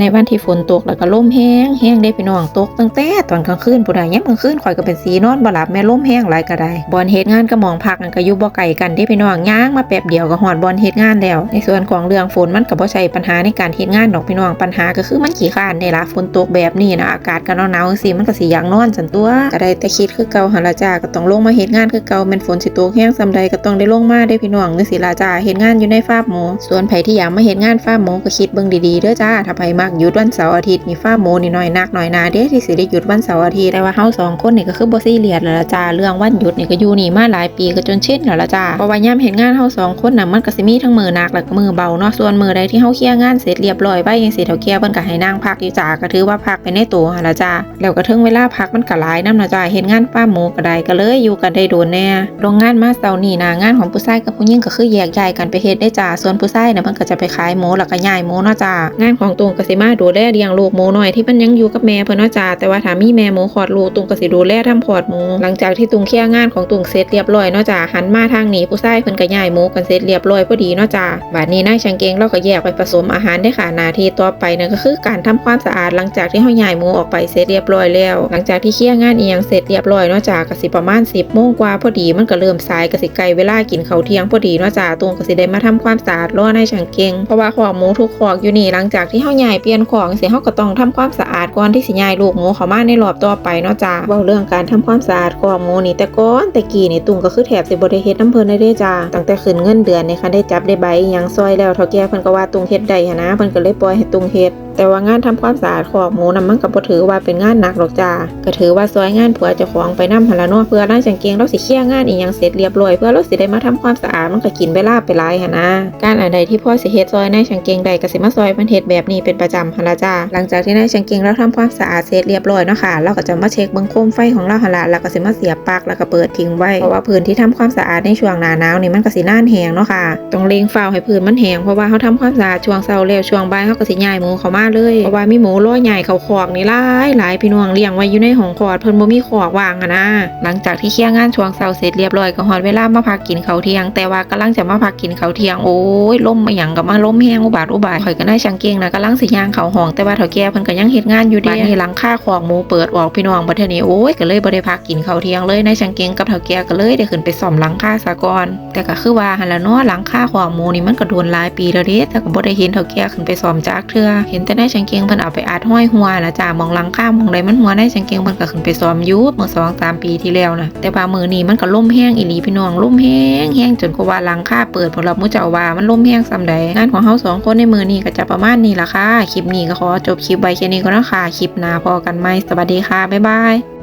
ในวันที่ฝนตกแล้วก็ลมแห้งแห้งได้พี่น้องตกตั้งแต่ตอนกลางคืนผู้ใดยามกลางคืนข่อยก็เป็นสีนอนบ่หลับแม่ลมแห้งหลายก็ได้บอลเฮ็ดงานก็มองพักนั่นก็อยู่บ่ไกลกันเด้พี่น้องย่างมาแป๊บเดียวก็ฮอดบอลเฮ็ดงานแล้ว ในส่วนของเรื่องฝนมันก็บ่ใช่ปัญหาในการเฮ็ดงานดอกพี่น้องปัญหาก็คือมันขี้ข้านนี่ล่ะฝนตกแบบนี้นะอากาศก็หนาวๆจังซี่มันก็สิอยากนอนจันตัวก็ได้แต่คิดคือเก่าหั่นละจ้าก็ต้องลงมาเฮ็ดงานคือเก่าแม่นฝนสิตกแห้งซำใดก็ต้องได้ลงมาได้พี่น้องจังซี่ล่ะจ้าเฮ็ดงานอยู่ในฟาร์มหมูส่วนไผที่อยากมาเฮ็ดงานฟาร์มหมูก็คิดเบิ่งดีๆเด้อจ้าถ้าไผมักหยุดวันเสาร์อาทิตย์นี่ฟามหมูนี่น้อยนักน้อยหนาเด้ที่สิได้หยุดวันเสาร์อาทิตย์แต่ว่าเฮาสองคนนี่ก็คือบ่ซีเรียสแล้วล่ะจ้าเรื่องวันหยุดนี่ก็อยู่นี่มาหลายปีก็จนชินแล้วละจ้าเพราะว่ายามเฮ็ดงานเฮาสองคนน่ะมันก็สิมีทั้งมือหนักแล้วก็มือเบาเนาะส่วนมือใดที่เฮาเคลียร์งานเสร็จเรียบร้อยไว้จังซี่เฒ่าแก่เพิ่นก็ให้นั่งพักอยู่จ้าก็ถือว่าพักไปในตัวหั่นละจ้าแล้วก็ถึงเวลาพักมันก็หลายนำนะจ้าเฮ็ดงานฟาร์มหมูก็ได้ก็เลยอยู่กันได้โดนแน่โรงงานมาเสาร์นี้นะงานของผู้ชายกับผู้หญิงก็คือแยกย้ายกันไปเฮ็ดได้จ้าส่วนผู้ชายน่ะมันก็จะไปขายหมูแล้วก็ย้ายหมูเนาะจ้างานของตุงก็สิมาดูแลเลี้ยงลูกหมูน้อยที่มันยังอยู่กับแม่เพิ่นเนาะจ้าแต่ว่าถ้ามีแม่หมูคลอดลูกตุงก็สิดูแลทำคลอดหมู หลังจากที่ตุงเคลียร์งานของตุงเสร็จเรียบร้อยเนาะจ้าหันมาทางนี้ผู้ชายเพิ่นก็ย้ายหมูกันเสร็จเรียบร้อยพอดีเนาะจ้าบัดนี้นายช่างเกงเราก็แยกไปผสมอาหารได้ค่ะนาทีต่อไปนั่นก็คือการทำความสะอาดหลังจากที่เฮาย้ายหมูออกไปเสร็จเรียบร้อยแล้ว หลังจากที่เคลียร์งานอีหยังเสร็จเรียบร้อยเนาะจ้าก็สิประมาณ 10โมงกว่าพอดีมันก็เริ่มสายก็สิใกลเวลากินข้าวเที่ยงพอดีเนาะจ้าตุงก็สิได้มาทำความสะอาดรอนายช่างเกงเพราะว่าขอกหมูทุกขอกอยู่นี่หลังจากที่เฮาย้ายเปลี่ยนของเสียเฮาก็ต้องทำความสะอาดก่อนที่สิย้ายลูกหมูเข้ามาในรอบต่อไปเนาะจ้าเว้าเรื่องการทำความสะอาดของหมูนี่แต่ก่อนแต่กี้นี่ตุงก็คือแถบสิบ่ได้เฮ็ดน้ำเพิ่นได้เด้จ้าตั้งแต่ขึ้นเงินเดือนนี่ค่ะได้จับได้ใบอิหยังซอยแล้วเฒ่าแก่เพิ่นก็ว่าตุงเฮ็ดได้หันนะเพิ่นก็เลยปล่อยให้ตุงเฮ็ดแต่ว่างานทำความสะอาดของหมูน่ะมันก็บ่ถือว่าเป็นงานหนักหรอกจ้าก็ถือว่าซอยงานผัวเจ้าของไปนำหั่นละนาะเพื่อร้านจังเกงเราสิเคลียร์งานอีหยังเสร็จเรียบร้อยเพื่อเราสิได้มาทำความสะอาดมันก็กินเวลาไปหลายหั่นนะการอันใดที่พ่อสิเฮ็ดซอยนายจังเกงใดก็สิมาซอยเพิ่นเฮ็ดแบบนี้เป็นประจำหั่นละจ้าหลังจากที่นายจังเกงเราทำความสะอาดเสร็จเรียบร้อยเนาะค่ะเราก็จะมาเช็คเบิ่งโคมไฟของเราหั่นละแล้วก็สิมาเสียบปลั๊กแล้วก็เปิดทิ้งไว้เพราะว่าพื้นที่ทำความสะอาดในช่วงหน้าหนาวนี่มันก็สิน่านแห้งเนาะค่ะต้องเล็งฝ้าให้พื้นมันแห้งเพราะว่าเฮาทำความสะอาดช่วงเช้าแล้วช่วงบ่ายเฮาก็สิย้ายหมูเข้ามาเลยเพราะว่ามีหมูร้อยใหญ่เขาคอกนี่หลายหลายพี่น้องเลี้ยงไว้อยู่ในห้องคลอดเพิ่นบ่มีคอกว่างอะนะ หลังจากที่เคลียร์งานช่วงเช้าเสร็จเรียบร้อยก็ฮอดเวลามาพักกินข้าวเที่ยง แต่ว่ากำลังจะมาพักกินข้าวเที่ยงโอ้ยลมมาหยังก็มาลมแห้งอุบาทอุบาทข่อยก็ได้ชังเกงนะกำลังสิย่างเข้าห้องแต่ว่าเฒ่าแก่เพิ่นก็ยังเฮ็ดงานอยู่เดีนี้หลังคาของหมูเปิดออกพี่น้องบัดเทื่อนี้โอ้ยก็เลยบ่ได้พักกินข้าวเที่ยงเลยนายชังเกงกับเฒ่าแก่ก็เลยได้ขึ้นไปซ่อมหลังคาซะก่อนแต่ก็คือว่าหั่นล่ะเนาะหลังคาของหมูนี่มันก็โดนหลายปีแล้วเด้แต่ก็บ่ได้เห็นเฒ่าแก่ขึ้นไปซ่อมจักเทื่อเห็นแต่นายชังเกงเพิ่นเอาไปอัดห้อยหัวนะจ้ามองหลังข้ามองใดมันหัวได้ชังเกียงมันก็ขึ้นไปซ้อมยุบเมื่อสองสามปีที่แล้วนะแต่ว่ามือนี้มันก็ล่มแห้งอีหลีพี่น้องล่มแห้งแห้งจนกว่าหลังข้าเปิดผลลัพธ์มุเจ้าว่ามันล่มแห้งซ้ำใดงานของเฮาสองคนในมือนี้ก็จะประมาณนี้ละค่ะคลิปนี้ก็ขอจบคลิปไว้แค่นี้ก็นะค่ะคลิปหน้าพอกันไหมสวัสดีค่ะบ๊ายบาย